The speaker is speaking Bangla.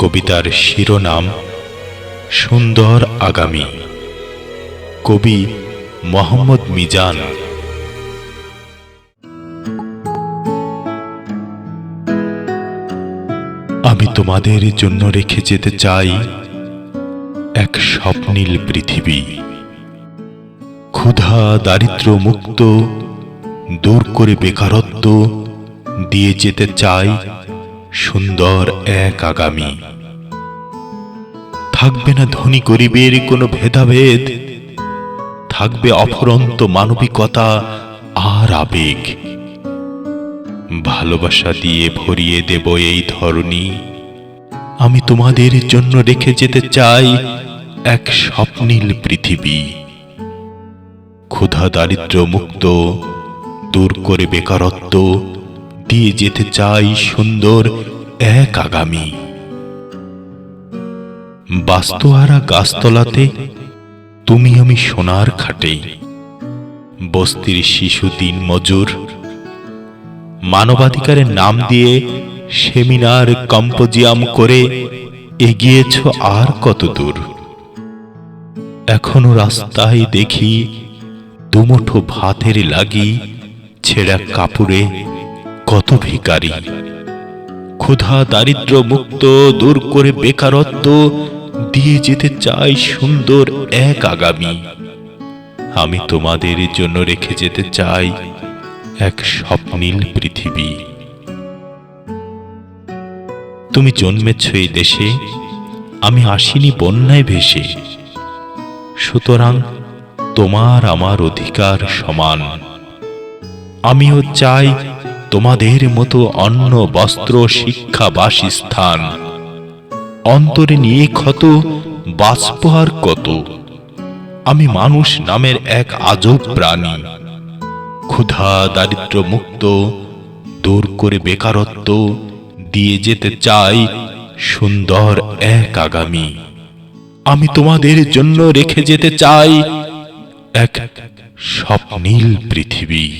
কবিতার শিরোনাম সুন্দর আগামী। কবি মোহাম্মদ মিজান। আমি তোমাদের জন্য রেখে যেতে চাই এক স্বপ্নীল পৃথিবী। ক্ষুধা দারিদ্র মুক্ত, দূর করে বেকারত্ব দিয়ে যেতে চাই সুন্দর এক আগামী। থাকবে না ধনী গরিবের কোনো ভেদাভেদ। থাকবে অফরন্ত মানবিকতা আর আবেগ। ভালোবাসা দিয়ে ভরিয়ে দেব এই ধরনী আমি তোমাদের জন্য রেখে যেতে চাই এক স্বপ্নীল পৃথিবী। ক্ষুধা দারিদ্র মুক্ত, দূর করে বেকারত্ব, দিয়ে যেতে চাই সুন্দর এক আগামী। বাস্তহারা গাছতলাতে তুমি আমি সোনার খাটে। বস্তির শিশু দিন মজুর। মানবাধিকারের নাম দিয়ে সেমিনার কম্পোজিয়াম করে এগিয়েছ আর কত দূর। এখনও রাস্তায় দেখি দুমুঠো ভাতের লাগি ছেঁড়া কাপড়ে কত ভিকারি ক্ষুধা দারিদ্র মুক্ত দূর করে বেকারত্ব দিয়ে যেতে চাই সুন্দর এক আগামী। আমি তোমাদের জন্য রেখে যেতে চাই এক স্বপ্নীল পৃথিবী। তুমি জন্মেছ এই দেশে, আমি আসিনি বন্যায় ভেসে। সুতরাং তোমার আমার অধিকার সমান। আমিও চাই তোমাদের মতো অন্ন, বস্ত্র, শিক্ষা, বাসস্থান। অন্তরে নিয়ে ক্ষত, বাষ্প আর কত। আমি মানুষ নামের এক আজব প্রাণী। ক্ষুধা, দারিদ্র মুক্ত, দূর করে বেকারত্ব, দিয়ে যেতে চাই সুন্দর এক আগামী। আমি তোমাদের জন্য রেখে যেতে চাই এক স্বপ্নীল পৃথিবী।